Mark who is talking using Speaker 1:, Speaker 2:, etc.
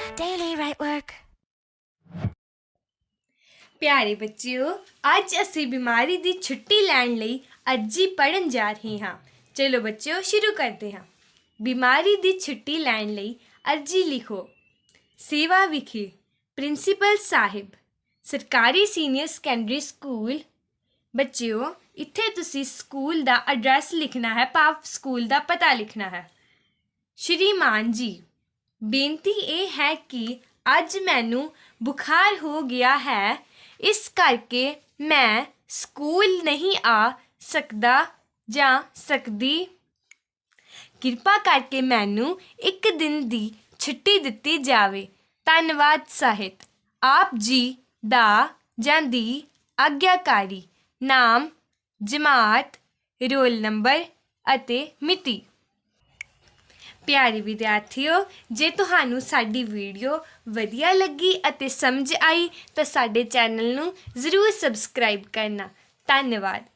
Speaker 1: Daily right work.
Speaker 2: ਪਿਆਰੇ ਬੱਚਿਓ, ਅੱਜ ਅਸੀਂ ਬਿਮਾਰੀ ਦੀ ਛੁੱਟੀ ਲੈਣ ਲਈ ਅਰਜੀ ਪੜਨ ਜਾ ਰਹੇ ਹਾਂ। ਚਲੋ ਬੱਚਿਓ, ਸ਼ੁਰੂ ਕਰਦੇ ਹਾਂ। ਬਿਮਾਰੀ ਦੀ ਛੁੱਟੀ ਲੈਣ ਲਈ ਅਰਜੀ ਲਿਖੋ। ਸੇਵਾ ਵਿਖੇ ਪ੍ਰਿੰਸੀਪਲ ਸਾਹਿਬ, ਸਰਕਾਰੀ ਸੀਨੀਅਰ ਸੈਕੰਡਰੀ ਸਕੂਲ। ਬੱਚਿਓ, ਇੱਥੇ ਤੁਸੀਂ ਸਕੂਲ ਦਾ ਐਡਰੈਸ ਲਿਖਣਾ ਹੈ ਭਾਵ ਸਕੂਲ ਦਾ ਪਤਾ ਲਿਖਣਾ ਹੈ। ਸ਼੍ਰੀਮਾਨ ਜੀ ਬੇਨਤੀ ਇਹ ਹੈ ਕਿ ਅੱਜ ਮੈਨੂੰ ਬੁਖਾਰ ਹੋ ਗਿਆ ਹੈ। ਇਸ ਕਰਕੇ ਮੈਂ ਸਕੂਲ ਨਹੀਂ ਆ ਸਕਦਾ ਜਾਂ ਸਕਦੀ। ਕਿਰਪਾ ਕਰਕੇ ਮੈਨੂੰ ਇੱਕ ਦਿਨ ਦੀ ਛੁੱਟੀ ਦਿੱਤੀ ਜਾਵੇ। ਧੰਨਵਾਦ ਸਾਹਿਤ। ਆਪ ਜੀ ਦਾ ਜਾਂ ਦੀ ਆਗਿਆਕਾਰੀ। ਨਾਮ ਜਮਾਤ, ਰੋਲ ਨੰਬਰ ਅਤੇ ਮਿਤੀ। ਪਿਆਰੇ ਵਿਦਿਆਰਥੀਓ, ਜੇ ਤੁਹਾਨੂੰ ਸਾਡੀ ਵੀਡੀਓ ਵਧੀਆ ਲੱਗੀ ਅਤੇ ਸਮਝ ਆਈ, ਤਾਂ ਸਾਡੇ ਚੈਨਲ ਨੂੰ ਜ਼ਰੂਰ ਸਬਸਕ੍ਰਾਈਬ ਕਰਨਾ। ਧੰਨਵਾਦ।